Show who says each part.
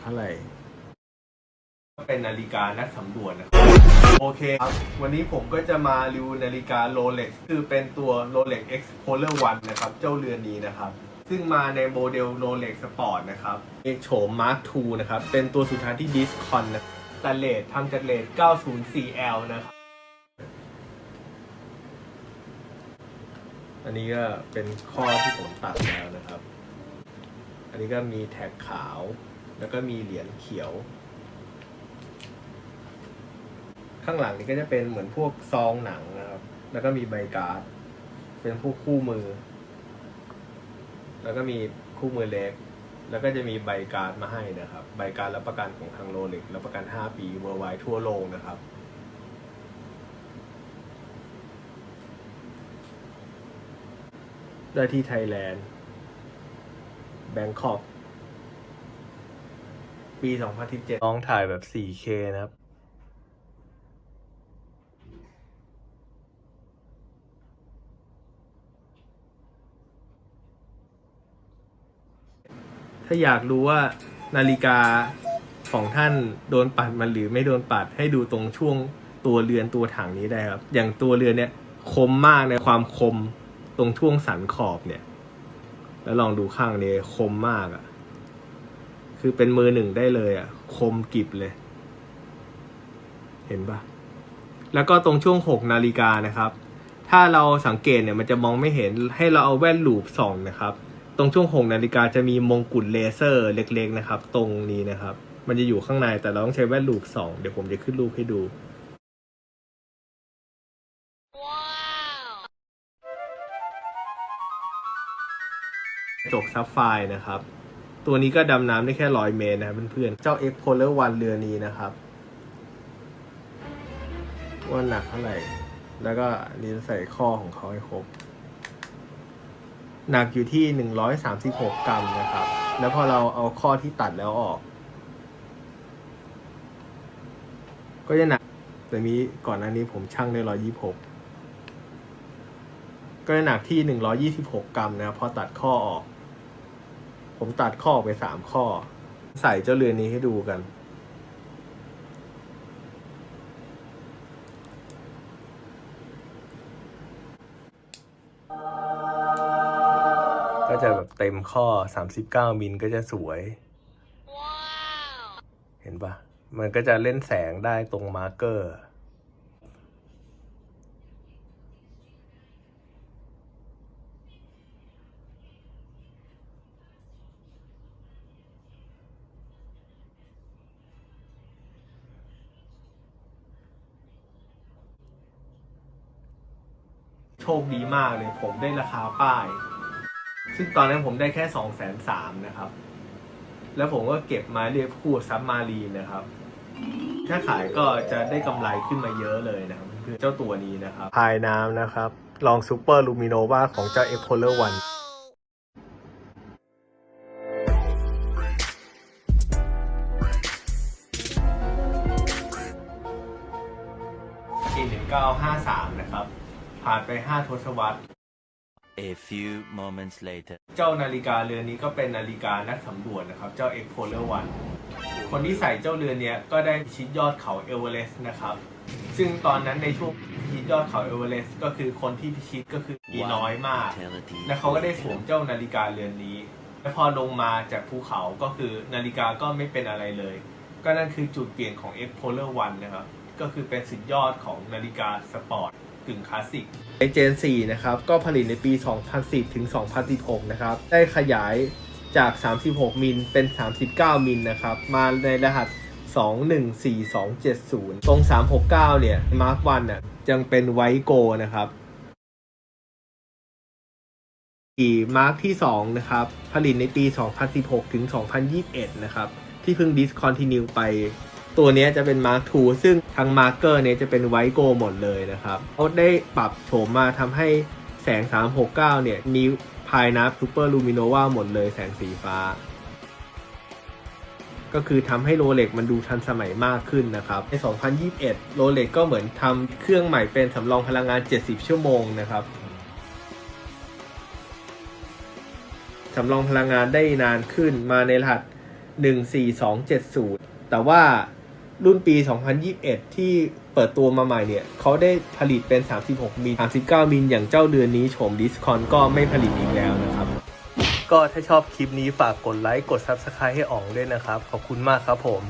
Speaker 1: เท่าไหร่
Speaker 2: ก็เป็นนาฬิกานักสำรวจนะครับโอเคครับ วันนี้ผมก็จะมารีวิวนาฬิกา Rolex คือเป็นตัว Rolex Explorer 1 นะครับ เจ้าเรือนนี้นะครับ ซึ่งมาในโมเดล Rolex Sport นะครับเอกโฉม Mark II นะครับ เป็นตัวสุดท้ายที่ Discon นะสแตนเลสทำจากเลส 904L นะครับ อันนี้ก็เป็นข้อที่ผมตัดแล้วนะครับ อันนี้ก็มีแท็กขาว แล้วก็มีเหรียญเขียว ข้างหลังนี่ก็จะเป็นเหมือนพวกซองหนังนะครับ แล้วก็มีใบการ์ด เป็นพวกคู่มือ แล้วก็มีคู่มือเล็ก แล้วก็จะมีใบการ์ดมาให้นะครับ ใบการ์ดรับประกันของทางโรเล็กรับประกัน 5 ปีเวอร์ไวทั่วโลกนะครับได้ที่ไทยแลนด์แบงคอก ปี 2017ลองถ่ายแบบ 4K นะครับ ถ้าอยากรู้ว่านาฬิกาของท่านโดนปัดมันหรือไม่โดนปัดให้ดูตรงช่วงตัวเรือนตัวถังนี้ได้ครับ อย่างตัวเรือนเนี่ยคมมากในความคมตรงช่วงสันขอบเนี่ย แล้วลองดูข้างนี้คมมากอะ่ะ คือเป็นมือหนึ่งได้เลยอะ่ะ คมกิบเลย เห็นปะแล้วก็ตรงช่วงหกนาฬิกานะครับ ถ้าเราสังเกตเนี่ยมันจะมองไม่เห็นให้เราเอาแว่นลูปส่องนะครับ ตรงช่วงหกนาฬิกาจะมีมงกุฎเลเซอร์เล็ก ๆ นะครับ ตรงนี้นะครับ มันจะอยู่ข้างในแต่เราต้องใช้แว่นลูปส่องเดี๋ยวผมจะขึ้นรูปให้ดูจกซับไฟนะครับ ตัวนี้ก็ดำน้ำได้แค่ร้อยเมตรนะเพื่อนๆ เจ้า X Polar One เรือนี้นะครับ ว่าหนักเท่าไหร่ แล้วก็นนี้ใส่ข้อของเขาให้ครบ หนักอยู่ที่หนึ่งร้อยสามสิบหกกรัมนะครับ แล้วพอเราเอาข้อที่ตัดแล้วออก ก็จะหนักแต่นี้ก่อนหน้านี้ผมชั่งได้ร้อยี่หกก็จะหนักที่หนึ่งร้อยี่สิบหกกรัมนะครับพอตัดข้อออก ผมตัดข้อออกไปสามข้อ ใส่เจ้าเรือนนี้ให้ดูกัน ก็จะแบบเต็มข้อ 39 มิลก็จะสวย เห็นปะมันก็จะเล่นแสงได้ตรงมาร์กเกอร์ โชคดีมากเลยผมได้ราคาป้าย ซึ่งตอนนั้นผมได้แค่สองแสนสามนะครับ แล้วผมก็เก็บมาเรียกคู่ซับมารีนนะครับ ถ้าขายก็จะได้กำไรขึ้นมาเยอะเลยนะครับ คือเจ้าตัวนี้นะครับภายน้ำนะครับ ลองซูเปอร์ลูมิโนวาของเจ้า e x p o l a r One ปี1953 นะครับ ผ่านไป 5 ทศวรรษ
Speaker 3: A few moments later.
Speaker 2: เจ้านาฬิกาเรือนนี้ก็เป็นนาฬิกานักสำรวจนะครับ เจ้า e x p o l a r One คนที่ใส่เจ้าเรือนเนี้ยก็ได้พิชิตยอดเขาเอเวอเรสต์นะครับ ซึ่งตอนนั้นในช่วงพิชิตยอดเขาเอเวอเรสต์ก็คือคนที่พิชิตก็คือมีน้อยมาก
Speaker 3: Fatality.
Speaker 2: และเขาก็ได้สวมเจ้านาฬิกาเรือนนี้ และพอลงมาจากภูเขาก็คือนาฬิกาก็ไม่เป็นอะไรเลย ก็นั่นคือจุดเปลี่ยนของ e x p o l a r One นะครับ ก็คือเป็นสุดยอดของนาฬิกาสปอร์ต กึ่งคลาสสิกในเจน4นะครับ ก็ผลิตในปี 2010 ถึง 2016 นะครับ ได้ขยายจาก 36 มิลเป็น 39 มิลนะครับ มาในรหัส 214270 ตรง 369 เนี่ย มาร์ควันน่ะยังเป็นไวโกนะครับอีมาร์คที่ 2 นะครับ ผลิตในปี 2016 ถึง 2021 นะครับ ที่เพิ่ง discontinue ไป ตัวนี้จะเป็น Mark II ซึ่งทางมาร์เกอร์เนี้ยจะเป็นไวโกหมดเลยนะครับเขาได้ปรับโฉมมาทำให้แสง 369 เนี่ย มีภายนับซูเปอร์ลูมิโนวาหมดเลยแสงสีฟ้า ก็คือทำให้โรเล็กมันดูทันสมัยมากขึ้นนะครับ ใน 2021 โรเล็กก็เหมือนทำเครื่องใหม่เป็นสำรองพลังงาน 70 ชั่วโมงนะครับสำรองพลังงานได้นานขึ้นมาในรหัส 14270 แต่ว่า รุ่นปี 2021 ที่เปิดตัวมาใหม่เนี่ย เขาได้ผลิตเป็น 36 มิล 39 มิล อย่างเจ้าเดือนนี้โฉมดิสคอนก็ไม่ผลิตอีกแล้วนะครับ ก็ถ้าชอบคลิปนี้ฝากกดไลค์ กด Subscribe ให้อ๋องด้วยนะครับ ขอบคุณมากครับผม